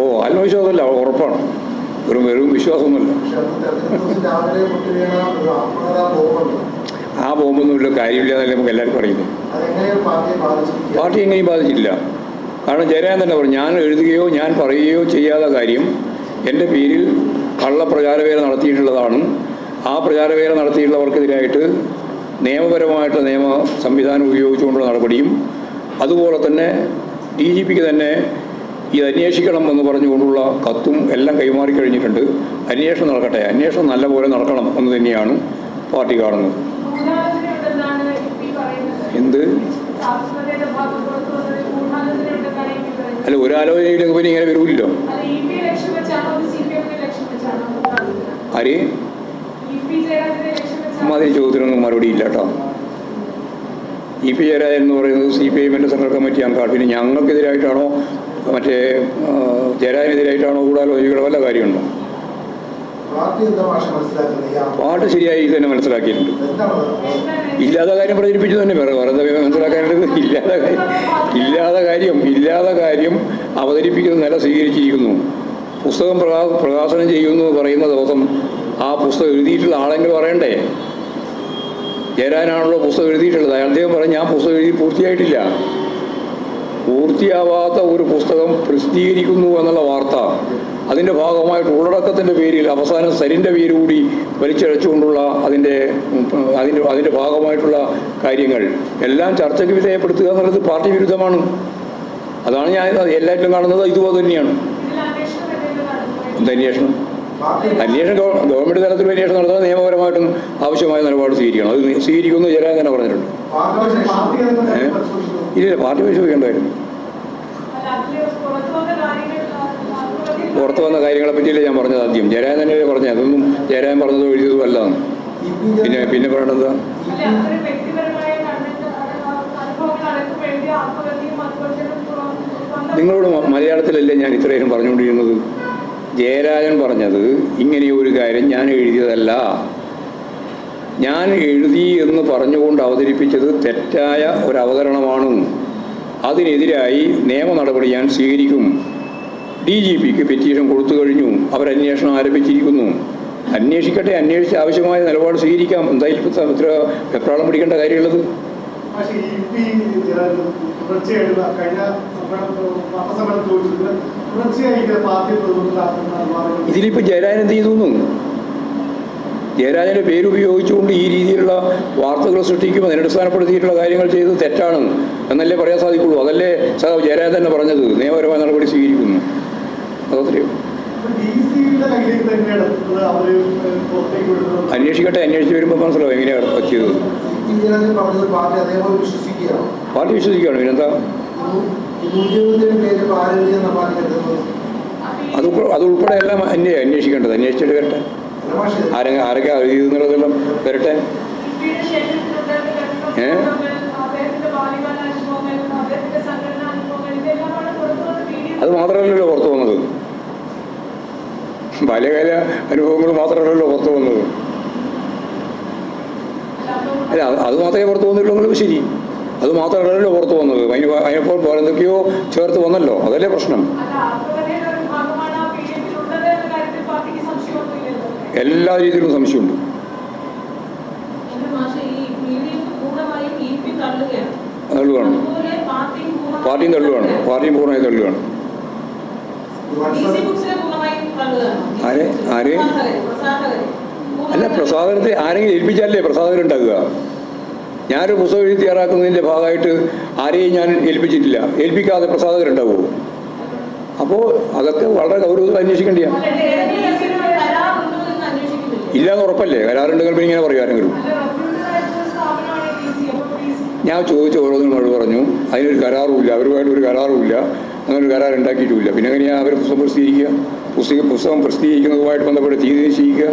ഓ ആത്മവിശ്വാസമല്ല ഉറപ്പാണ്. ഒരു വെറും വിശ്വാസമൊന്നുമില്ല. ആ ബോംബൊന്നുമില്ല കാര്യമില്ല എന്നല്ലേ നമുക്ക് എല്ലാവർക്കും പറയുന്നു പാർട്ടി എങ്ങനെയും ബാധിച്ചില്ല കാരണം ജയരാജൻ തന്നെ പറഞ്ഞു ഞാൻ എഴുതുകയോ ഞാൻ പറയുകയോ ചെയ്യാത്ത കാര്യം എന്റെ പേരിൽ കള്ള പ്രചാരവേല നടത്തിയിട്ടുള്ളതാണ്. ആ പ്രചാരവേല നടത്തിയിട്ടുള്ളവർക്കെതിരായിട്ട് നിയമപരമായിട്ട് നിയമ സംവിധാനം ഉപയോഗിച്ചുകൊണ്ടുള്ള നടപടിയും അതുപോലെ തന്നെ ഡി ജി പിക്ക് തന്നെ ഇത് അന്വേഷിക്കണം എന്ന് പറഞ്ഞുകൊണ്ടുള്ള കത്തും എല്ലാം കൈമാറി കഴിഞ്ഞിട്ടുണ്ട്. അന്വേഷണം നടക്കട്ടെ. അന്വേഷണം നല്ലപോലെ നടക്കണം എന്ന് തന്നെയാണ് പാർട്ടി കാണുന്നത്. എന്ത്? അല്ല ഒരു ആലോചനയിലേക്ക് പിന്നെ ഇങ്ങനെ വരൂല്ലോ? ആര്? അമ്മാതിരി ചോദ്യത്തിനൊന്നും മറുപടി ഇല്ല കേട്ടോ. ഇ പി ജയരാജൻ എന്ന് പറയുന്നത് സി പി ഐ എമ്മിന്റെ സെൻട്രൽ കമ്മിറ്റി അംഗമാണ് പിന്നെ ഞങ്ങൾക്കെതിരായിട്ടാണോ മറ്റേ ജയരാജനെതിരായിട്ടാണോ ജയരാജനെതിരായിട്ടാണോ ഗൂഢാലോചിക്കണോ വല്ല കാര്യമുണ്ടോ? പാട്ട് ശരിയായി തന്നെ മനസ്സിലാക്കിയിട്ടുണ്ട്. ഇല്ലാത്ത കാര്യം പ്രചരിപ്പിച്ചു തന്നെ. വേറെ വേറെ എന്താ മനസ്സിലാക്കാനുള്ളത്? ഇല്ലാത്ത കാര്യം ഇല്ലാത്ത കാര്യം ഇല്ലാത്ത കാര്യം അവതരിപ്പിക്കുന്ന നില സ്വീകരിച്ചിരിക്കുന്നു. പുസ്തകം പ്രകാ പ്രകാശനം ചെയ്യുന്നു പറയുന്ന ദിവസം ആ പുസ്തകം എഴുതിയിട്ടുള്ള ആളെങ്കിലും പറയണ്ടേ? ചേരാനാണല്ലോ പുസ്തകം എഴുതിയിട്ടുള്ളത്. അദ്ദേഹം പറഞ്ഞു ഞാൻ പുസ്തകം എഴുതി പൂർത്തിയായിട്ടില്ല. പൂർത്തിയാവാത്ത ഒരു പുസ്തകം പ്രസിദ്ധീകരിക്കുന്നു എന്നുള്ള വാർത്ത അതിന്റെ ഭാഗമായിട്ട് ഉള്ളടക്കത്തിന്റെ പേരിൽ അവസാനം സരിന്റെ പേര് കൂടി വലിച്ചഴച്ചുകൊണ്ടുള്ള അതിന്റെ അതിന്റെ അതിന്റെ ഭാഗമായിട്ടുള്ള കാര്യങ്ങൾ. എല്ലാം ചർച്ചയ്ക്ക് വിധേയപ്പെടുത്തുക എന്നുള്ളത് പാർട്ടി വിരുദ്ധമാണ്. അതാണ് ഞാൻ എല്ലാറ്റിലും കാണുന്നത് ഇതുപോലെ തന്നെയാണ്. അന്വേഷണം എന്ത് അന്വേഷണം ഗവൺമെന്റ് തലത്തിൽ അന്വേഷണം നടത്താൻ നിയമപരമായിട്ടും ആവശ്യമായ നിലപാട് സ്വീകരിക്കണം. അത് സ്വീകരിക്കുമെന്ന് ജയരാജൻ തന്നെ പറഞ്ഞിട്ടുണ്ട്. ഇല്ല പാർട്ടി പരിശോധിക്കേണ്ടായിരുന്നു പുറത്തു വന്ന കാര്യങ്ങളെ പറ്റിയല്ലേ ഞാൻ പറഞ്ഞത് ആദ്യം. ജയരാജൻ തന്നെ പറഞ്ഞത്. അതൊന്നും ജയരാജൻ പറഞ്ഞതോ എഴുതിയതോ അല്ല പിന്നെ പിന്നെ പറയണത് നിങ്ങളോട് മലയാളത്തിലല്ലേ ഞാൻ ഇത്രയും പറഞ്ഞുകൊണ്ടിരുന്നത്? ജയരാജൻ പറഞ്ഞത് ഇങ്ങനെ ഒരു കാര്യം ഞാൻ എഴുതിയതല്ല. ഞാൻ എഴുതി എന്ന് പറഞ്ഞുകൊണ്ട് അവതരിപ്പിച്ചത് തെറ്റായ ഒരു അവതരണമാണ്. അതിനെതിരായി നിയമ നടപടി ഞാൻ സ്വീകരിക്കും. ഡി ജി പിക്ക് പെറ്റീഷൻ കൊടുത്തു കഴിഞ്ഞു. അവരന്വേഷണം ആരംഭിച്ചിരിക്കുന്നു. അന്വേഷിക്കട്ടെ അന്വേഷിച്ച് ആവശ്യമായ നിലപാട് സ്വീകരിക്കാം. എന്തായാലും ഇത്ര വെപ്രാളം പിടിക്കേണ്ട കാര്യമുള്ളത്? പക്ഷേ ഈ പി ജയരാജൻ ഇതിലിപ്പോൾ എന്ത് ചെയ്തു ജയരാജന്റെ ജയരാജന്റെ പേരുപയോഗിച്ചുകൊണ്ട് ഈ രീതിയിലുള്ള വാർത്തകൾ സൃഷ്ടിക്കും അതിനടിസ്ഥാനപ്പെടുത്തിയിട്ടുള്ള കാര്യങ്ങൾ ചെയ്തത് തെറ്റാണ് എന്നല്ലേ പറയാൻ സാധിക്കുള്ളൂ. അതല്ലേ സഹ ജയരാജൻ തന്നെ പറഞ്ഞത്. നിയമപരമായ നടപടി സ്വീകരിക്കുന്നു. അതത്രയോ അന്വേഷിക്കട്ടെ. അന്വേഷിച്ച് വരുമ്പോൾ മനസ്സിലാവും എങ്ങനെയാണ് പറ്റിയത്. പാർട്ടി വിശ്വസിക്കുകയാണ്. പിന്നെന്താ? അത് അതുൾപ്പെടെ എല്ലാം അന്വേ അന്വേഷിക്കേണ്ടത്. അന്വേഷിച്ചിട്ട് വരട്ടെ. ആരെങ്കിൽ ആരൊക്കെ അറിയുന്നുള്ളതെല്ലാം വരട്ടെ. ഏ? അത് മാത്രമല്ലല്ലോ പുറത്തു വന്നത്. ബാല്യകാല അനുഭവങ്ങൾ മാത്രമല്ലല്ലോ പുറത്തു വന്നത്. അല്ല, അത് മാത്രമേ പുറത്തു വന്നിട്ടുള്ളൂ ശരി. അത് മാത്രമല്ലല്ലോ പുറത്തു വന്നത്. അതിനപ്പോൾ എന്തൊക്കെയോ ചേർത്ത് വന്നല്ലോ. അതല്ലേ പ്രശ്നം അല്ല, ആത്മകഥയുടെ ഒരു ഭാഗമാണ് ആ പീഡിയത്തിലുള്ളത് എന്ന കാര്യത്തിൽ പാർട്ടിക്ക് സംശയമൊന്നുമില്ലല്ലോ. എല്ലാ രീതിയിലും സംശയമുണ്ട്. തള്ളുകയാണ്. പാർട്ടിയും തള്ളുകയാണ്. പാർട്ടിയും പൂർണമായി തള്ളുകയാണ്. ആരെ? ആരെ? അല്ല പ്രസാദനത്തെ ആരെങ്കിലും ഏൽപ്പിച്ചാലേ പ്രസാദനം ഉണ്ടാകുക? ഞാനൊരു പുസ്തകം എഴുതി തയ്യാറാക്കുന്നതിന്റെ ഭാഗമായിട്ട് ആരെയും ഞാൻ ഏൽപ്പിച്ചിട്ടില്ല. ഏൽപ്പിക്കാതെ പ്രസാദകരുണ്ടാവുമോ അപ്പോൾ അതൊക്കെ വളരെ ഗൗരവത്തിൽ അന്വേഷിക്കേണ്ടിയാണ്. അന്വേഷിക്കുന്നില്ലേ ഇല്ലാന്ന് ഉറപ്പല്ലേ? കരാറുണ്ടെങ്കിൽ പിന്നെ ഇങ്ങനെ പറയും ആരെങ്കിലും. അല്ല, റെപ്യൂട്ടഡ് ആയിട്ടുള്ള സ്ഥാപനമാണ് ഈ DC. അപ്പോൾ DC ഞാൻ ചോദിച്ച ഓരോന്നിനും മറുപടി പറഞ്ഞു അതിനൊരു കരാറുമില്ല അവരുമായിട്ട് ഒരു കരാറുമില്ല അങ്ങനെ ഒരു കരാർ ഉണ്ടാക്കിയിട്ടുമില്ല. പിന്നെ എങ്ങനെയാണ് അവർ പുസ്തകം പ്രസിദ്ധീകരിക്കുക? പുസ്തകം പുസ്തകം പ്രസിദ്ധീകരിക്കുന്നതുമായിട്ട് ബന്ധപ്പെട്ട് തീയതി നിശ്ചയിക്കുക?